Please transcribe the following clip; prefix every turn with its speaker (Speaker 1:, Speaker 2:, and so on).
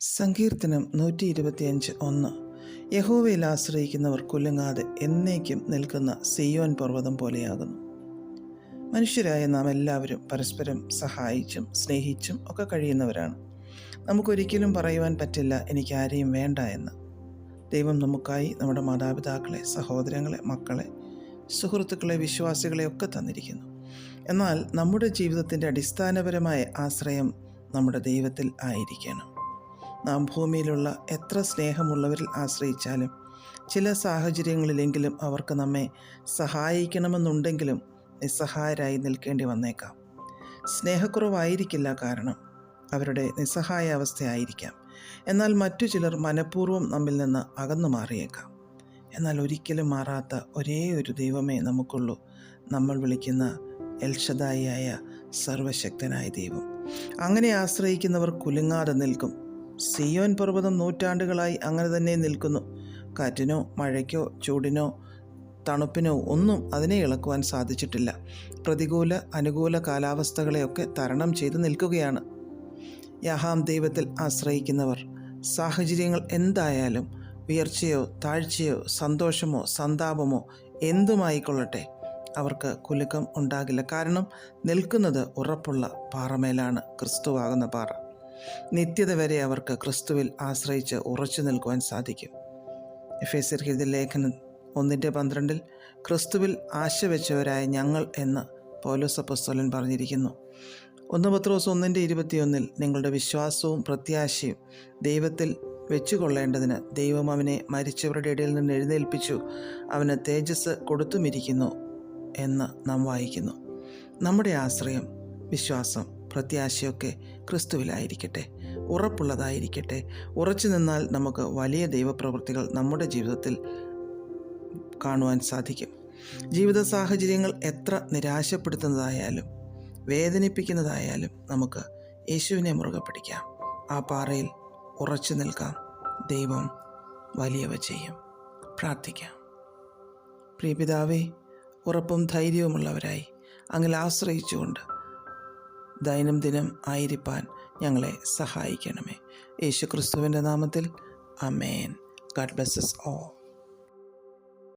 Speaker 1: സങ്കീർത്തനം നൂറ്റി ഇരുപത്തിയഞ്ച് ഒന്ന്. യഹോവയിൽ ആശ്രയിക്കുന്നവർ കുലുങ്ങാതെ എന്നേക്കും നിൽക്കുന്ന സിയോൻ പർവതം പോലെയാകുന്നു. മനുഷ്യരായ നാം എല്ലാവരും പരസ്പരം സഹായിച്ചും സ്നേഹിച്ചും ഒക്കെ കഴിയുന്നവരാണ്. നമുക്കൊരിക്കലും പറയുവാൻ പറ്റില്ല എനിക്ക് ആരെയും വേണ്ട എന്ന്. ദൈവം നമുക്കായി നമ്മുടെ മാതാപിതാക്കളെ സഹോദരങ്ങളെ മക്കളെ സുഹൃത്തുക്കളെ വിശ്വാസികളെ ഒക്കെ തന്നിരിക്കുന്നു. എന്നാൽ നമ്മുടെ ജീവിതത്തിന്റെ അടിസ്ഥാനപരമായ ആശ്രയം നമ്മുടെ ദൈവത്തിൽ ആയിരിക്കണം. നാം ഭൂമിയിലുള്ള എത്ര സ്നേഹമുള്ളവരിൽ ആശ്രയിച്ചാലും ചില സാഹചര്യങ്ങളിലെങ്കിലും അവർക്ക് നമ്മെ സഹായിക്കണമെന്നുണ്ടെങ്കിലും നിസ്സഹായരായി നിൽക്കേണ്ടി വന്നേക്കാം. സ്നേഹക്കുറവായിരിക്കില്ല കാരണം അവരുടെ നിസ്സഹായ അവസ്ഥയായിരിക്കാം. എന്നാൽ മറ്റു ചിലർ മനഃപൂർവം നമ്മിൽ നിന്ന് അകന്നു മാറിയേക്കാം. എന്നാൽ ഒരിക്കലും മാറാത്ത ഒരേ ഒരു ദൈവമേ നമുക്കുള്ളൂ. നമ്മൾ വിളിക്കുന്ന എൽഷദായിയായ സർവശക്തനായ ദൈവം. അങ്ങനെ ആശ്രയിക്കുന്നവർ കുലുങ്ങാതെ നിൽക്കും. സിയോൻ പർവതം നൂറ്റാണ്ടുകളായി അങ്ങനെ തന്നെ നിൽക്കുന്നു. കാറ്റിനോ മഴയ്ക്കോ ചൂടിനോ തണുപ്പിനോ ഒന്നും അതിനെ ഇളക്കുവാൻ സാധിച്ചിട്ടില്ല. പ്രതികൂല അനുകൂല കാലാവസ്ഥകളെയൊക്കെ തരണം ചെയ്ത് നിൽക്കുകയാണ്. യഹാം ദൈവത്തിൽ ആശ്രയിക്കുന്നവർ സാഹചര്യങ്ങൾ എന്തായാലും ഉയർച്ചയോ താഴ്ചയോ സന്തോഷമോ സന്താപമോ എന്തുമായിക്കൊള്ളട്ടെ അവർക്ക് കുലുക്കം ഉണ്ടാകില്ല. കാരണം നിൽക്കുന്നത് ഉറപ്പുള്ള പാറമേലാണ് ക്രിസ്തുവാകുന്ന പാറ. നിത്യത വരെ അവർക്ക് ക്രിസ്തുവിൽ ആശ്രയിച്ച് ഉറച്ചു നിൽക്കുവാൻ സാധിക്കും. എഫ് എസ് എഴുതിയ ലേഖനം ഒന്നിന്റെ പന്ത്രണ്ടിൽ ക്രിസ്തുവിൽ ആശ വെച്ചവരായ ഞങ്ങൾ എന്ന് പൗലോസ് അപ്പസ്തോലൻ പറഞ്ഞിരിക്കുന്നു. ഒന്ന് പത്രോസ് ഒന്നിന്റെ ഇരുപത്തിയൊന്നിൽ നിങ്ങളുടെ വിശ്വാസവും പ്രത്യാശയും ദൈവത്തിൽ വെച്ചുകൊള്ളേണ്ടതിന് ദൈവം അവനെ മരിച്ചവരുടെ ഇടയിൽ നിന്ന് എഴുന്നേൽപ്പിച്ചു. അവന് തേജസ് കൊടുത്തുമിരിക്കുന്നു എന്ന് നാം വായിക്കുന്നു. നമ്മുടെ ആശ്രയം വിശ്വാസം. പ്രത്യാശയൊക്കെ ക്രിസ്തുവിലായിരിക്കട്ടെ. ഉറപ്പുള്ളതായിരിക്കട്ടെ. ഉറച്ചു നിന്നാൽ നമുക്ക് വലിയ ദൈവപ്രവൃത്തികൾ നമ്മുടെ ജീവിതത്തിൽ കാണുവാൻ സാധിക്കും. ജീവിത സാഹചര്യങ്ങൾ എത്ര നിരാശപ്പെടുത്തുന്നതായാലും വേദനിപ്പിക്കുന്നതായാലും നമുക്ക് യേശുവിനെ മുറുകെ പിടിക്കാം. ആ പാറയിൽ ഉറച്ചു നിൽക്കാം. ദൈവം വലിയവ ചെയ്യും. പ്രാർത്ഥിക്കാം. പ്രിയപിതാവേ ഉറപ്പും ധൈര്യവുമുള്ളവരായി അങ്ങിൽ ആശ്രയിച്ചുകൊണ്ട് ദൈനംദിനം ആയിരിക്കാൻ ഞങ്ങളെ സഹായിക്കണമേ. യേശു ക്രിസ്തുവിന്റെ നാമത്തിൽ. അമേൻ ഗാഡ് ബ്ലെസ്സസ് ഓ